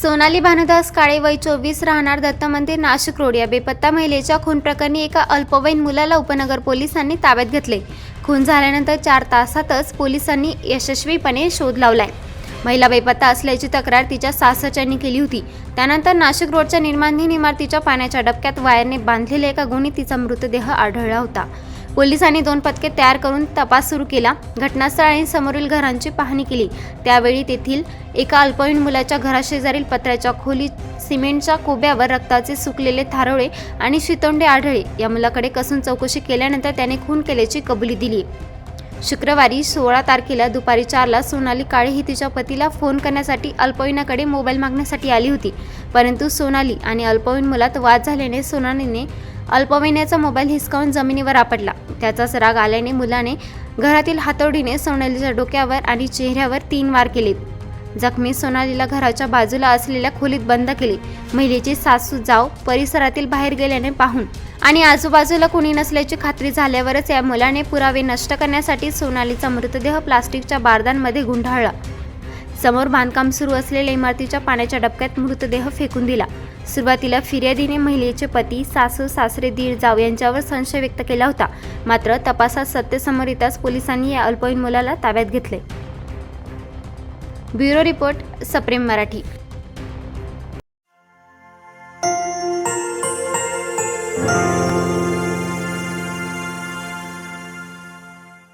सोनाली भानुदास काळे वय चोवीस राहणार दत्त मंदिर नाशिक रोड. या बेपत्ता महिलेच्या खून प्रकरणी एका अल्पवयीन मुलाला उपनगर पोलिसांनी ताब्यात घेतले. खून झाल्यानंतर चार तासातच पोलिसांनी यशस्वीपणे शोध लावलाय. महिला बेपत्ता असल्याची तक्रार तिच्या सासरच्यांनी केली होती. त्यानंतर नाशिक रोडच्या निर्माणधीन इमारतीच्या पाण्याच्या डबक्यात वायरने बांधलेल्या एका गुणी तिचा मृतदेह आढळला होता. पोलिसांनी दोन पथके तयार करून तपास सुरू केला. घटनास्थळ आणि समोरील घरांची पाहणी केली. त्यावेळी तेथील एका अल्पवयीन मुलाच्या घराशेजारील पत्र्याच्या खोलीत सिमेंटच्या कोब्यावर रक्ताचे सुकलेले थारोळे आणि शितोंडे आढळे या मुलाकडे कसून चौकशी केल्यानंतर त्याने खून केल्याची कबुली दिली. शुक्रवारी सोळा तारखेला दुपारी चारला सोनाली काळे ही तिच्या पतीला फोन करण्यासाठी अल्पवयीनाकडे मोबाईल मागण्यासाठी आली होती. परंतु सोनाली आणि अल्पवयीन मुलात वाद झाल्याने सोनालीने अल्पवयीनाचा मोबाईल हिसकावून जमिनीवर आपटला. त्याचाच राग आल्याने मुलाने घरातील हातोडीने सोनालीच्या डोक्यावर आणि चेहऱ्यावर तीन वार केलेत जखमी सोनालीला घराच्या बाजूला असलेल्या खोलीत बंद केले. महिलेची सासू जाव परिसरातील बाहेर गेल्याने पाहून आणि आजूबाजूला कुणी नसल्याची खात्री झाल्यावरच या मुलाने पुरावे नष्ट करण्यासाठी सोनालीचा मृतदेह प्लास्टिकच्या बारदांमध्ये गुंडाळला. समोर बांधकाम सुरू असलेल्या इमारतीच्या पाण्याच्या डबक्यात मृतदेह फेकून दिला. सुरुवातीला फिर्यादीने महिलेचे पती सासू सासरे दीड जाव यांच्यावर संशय व्यक्त केला होता. मात्र तपासात सत्य समोर येताच पोलिसांनी या अल्पवयीन मुलाला ताब्यात घेतले. ब्युरो रिपोर्ट सप्रेम मराठी. thank you